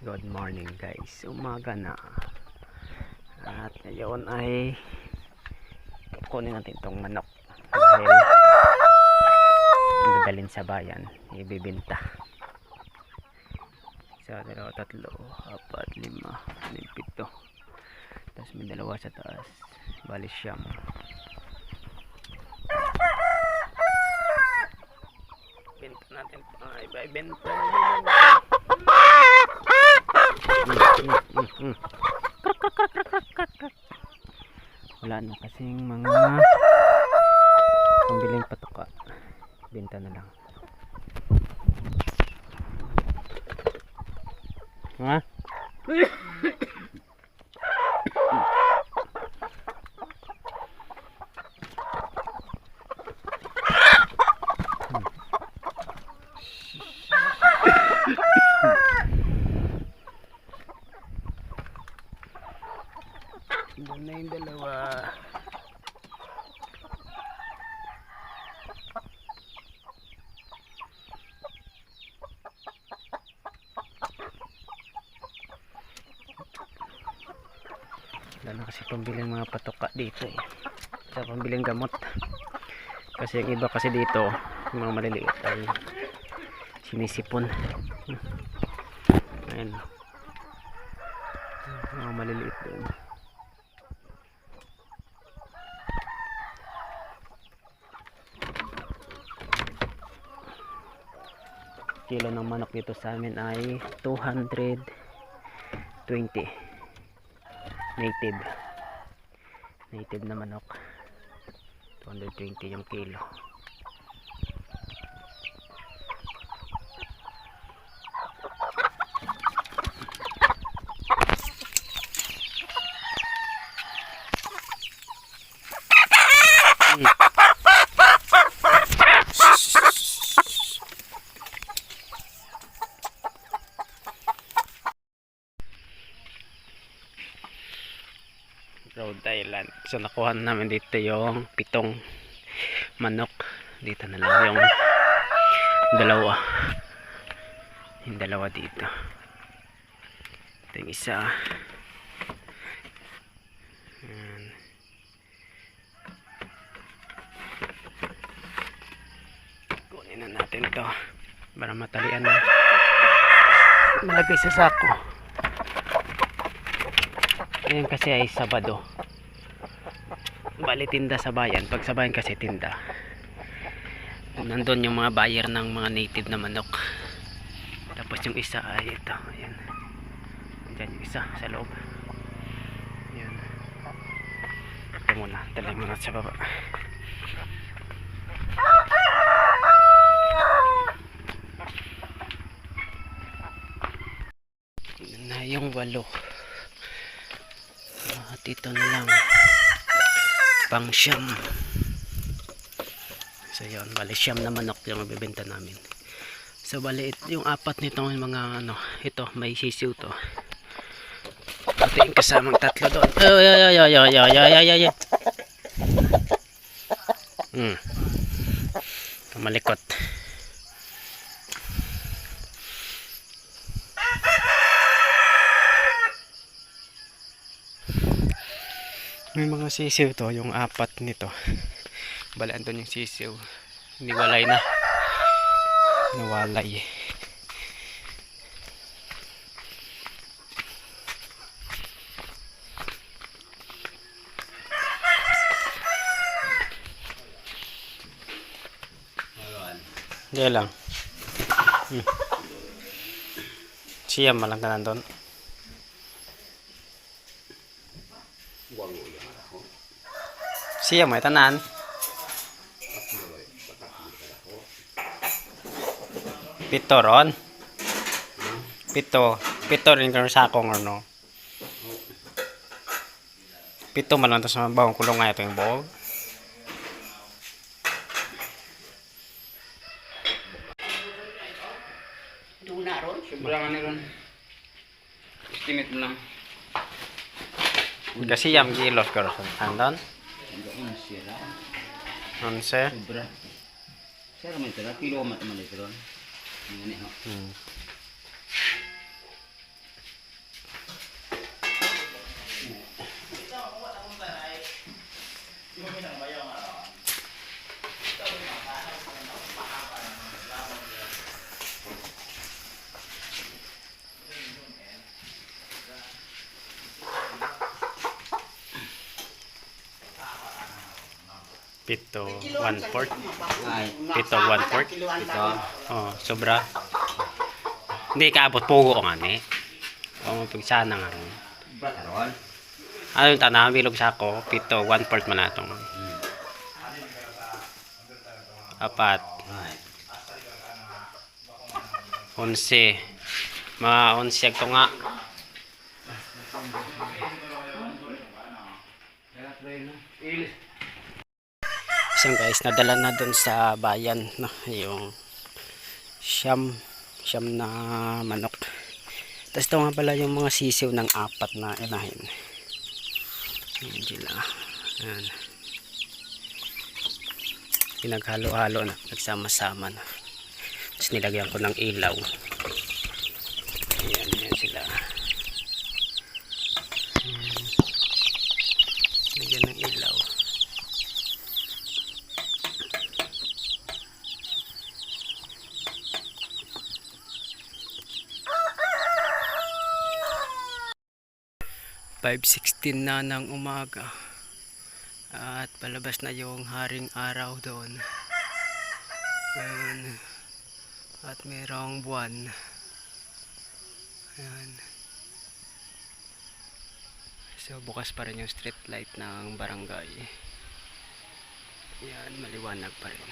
Good morning guys. Umaga na. At ngayon ay kukunin natin itong manok. Dahil dadalhin sa bayan. Ibibinta. Isa, dalawa, tatlo, apat, lima, anim, pito. Tapos may dalawa sa taas. Bali siyam. Benta natin. Ay, bye, Na kasing mga pambiling patuka. Benta na lang. Ha? Doon na yung dalawa. Wala na kasi pambiling mga patoka dito eh. Sa pambiling gamot. Kasi yung iba kasi dito, yung mga maliliit ay sinisipon. Ayan. Mga maliliit doon. Kilo ng manok dito sa amin ay 220 native. Native na manok. 220 yung kilo So nakuha na namin dito yung pitong manok. Dito na lang yung dalawa. Yung dalawa dito. Ito yung isa. Ayan. Kunin na natin to para matalian na malagay sa sako. Ngayon kasi ay Sabado. Bali tinda sa bayan. Pag sa bayan kasi tinda. Nandun yung mga buyer ng mga native na manok. Tapos yung isa ay ito. Ayan. Diyan yung isa sa loob. Ayan. Ito muna. Dala muna sa baba. Na yung walo. At ito na lang. Pang siyam. So yun, bali siyam na manok yung mabibenta namin. So bali yung apat nitong mga ano, ito may sisiw to. Ito yung kasamang tatlo doon. Ay, ay, ay, ay, ay, ay, ay, ay, ay. Hmm. Kamalikot. May mga sisiw to, yung apat nito. Bali, andun yung sisiw. Niwalay na. Nawalay. Diyan lang. Hmm. Siyam malang tanan doon. Siya mo tanan. Pito ron. Pito. Pito rin kang sakong ano. Pito man lang sa bawang kulong nga ito yung buog. Duna ron. Sobrang ano ron. Estimate mo lang. Kasi yam gilor karon. Andon. Onse. Sobra. Sir, may tala kilo man man ito. Ngani. Hmm. Pito, one fourth. Ay, Pito, one fourth. ito. Oh, sobra. Hindi kaabot pugo ko nga ni. O mapigsana nga ron. Bataron. Ano yung tanah, bilog sa ako, pito, one fourth man natong. Apat, onse. Mga onse ito nga. So guys, nadala na dun sa bayan no, yung siyam, siyam na manok. Tapos ito nga pala yung mga sisiw ng apat na inahin. Ayan sila. Ayan. Pinaghalo-halo na, nagsama-sama na. Tapos nilagyan ko ng ilaw. 5.16 na ng umaga. At palabas na yung haring araw doon. Ayan. at mayroong buwan. Ayan. so bukas pa rin yung street light ng barangay. Yan maliwanag pa rin.